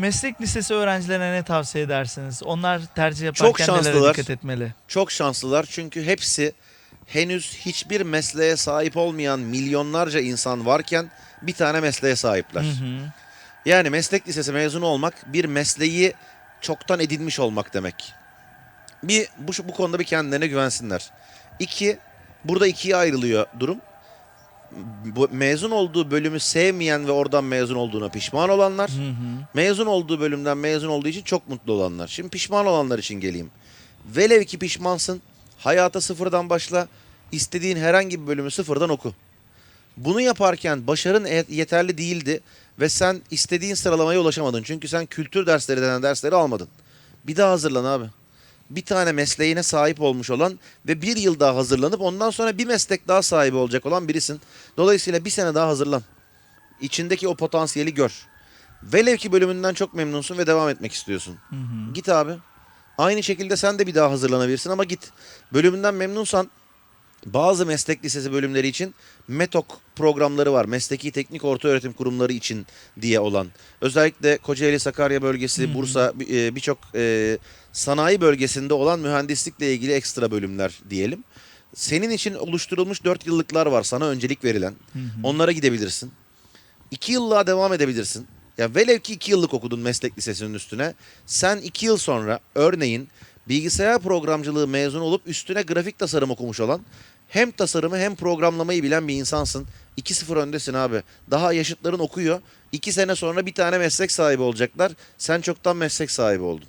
Meslek lisesi öğrencilerine ne tavsiye edersiniz? Onlar tercih yaparken Çok nelere şanslılar. dikkat etmeli? Çok şanslılar çünkü hepsi henüz hiçbir mesleğe sahip olmayan milyonlarca insan varken bir tane mesleğe sahipler. Hı hı. Yani meslek lisesi mezunu olmak bir mesleği çoktan edinmiş olmak demek. Bir bu, bu konuda bir kendilerine güvensinler. İki, burada ikiye ayrılıyor durum. Bu, mezun olduğu bölümü sevmeyen ve oradan mezun olduğuna pişman olanlar. Hı hı. Mezun olduğu bölümden mezun olduğu için çok mutlu olanlar. Şimdi pişman olanlar için geleyim. Velev ki pişmansın, hayata sıfırdan başla, istediğin herhangi bir bölümü sıfırdan oku. Bunu yaparken başarın e- yeterli değildi ve sen istediğin sıralamaya ulaşamadın. Çünkü sen kültür dersleri denen dersleri almadın. Bir daha hazırlan abi. Bir tane mesleğine sahip olmuş olan ve bir yıl daha hazırlanıp ondan sonra bir meslek daha sahibi olacak olan birisin. Dolayısıyla bir sene daha hazırlan. İçindeki o potansiyeli gör. Velev ki bölümünden çok memnunsun ve devam etmek istiyorsun. Hı hı. Git abi. Aynı şekilde sen de bir daha hazırlanabilirsin ama git. Bölümünden memnunsan bazı meslek lisesi bölümleri için METOK programları var. Mesleki Teknik Orta Öğretim Kurumları için diye olan. Özellikle Kocaeli, Sakarya bölgesi, Hı hı. Bursa e, birçok e, sanayi bölgesinde olan mühendislikle ilgili ekstra bölümler diyelim. Senin için oluşturulmuş 4 yıllıklar var sana öncelik verilen. Hı hı. Onlara gidebilirsin. 2 yıllığa devam edebilirsin. Ya velev ki 2 yıllık okudun meslek lisesinin üstüne. Sen 2 yıl sonra örneğin bilgisayar programcılığı mezun olup üstüne grafik tasarım okumuş olan hem tasarımı hem programlamayı bilen bir insansın. 2-0 öndesin abi. Daha yaşıtların okuyor. 2 sene sonra bir tane meslek sahibi olacaklar. Sen çoktan meslek sahibi oldun.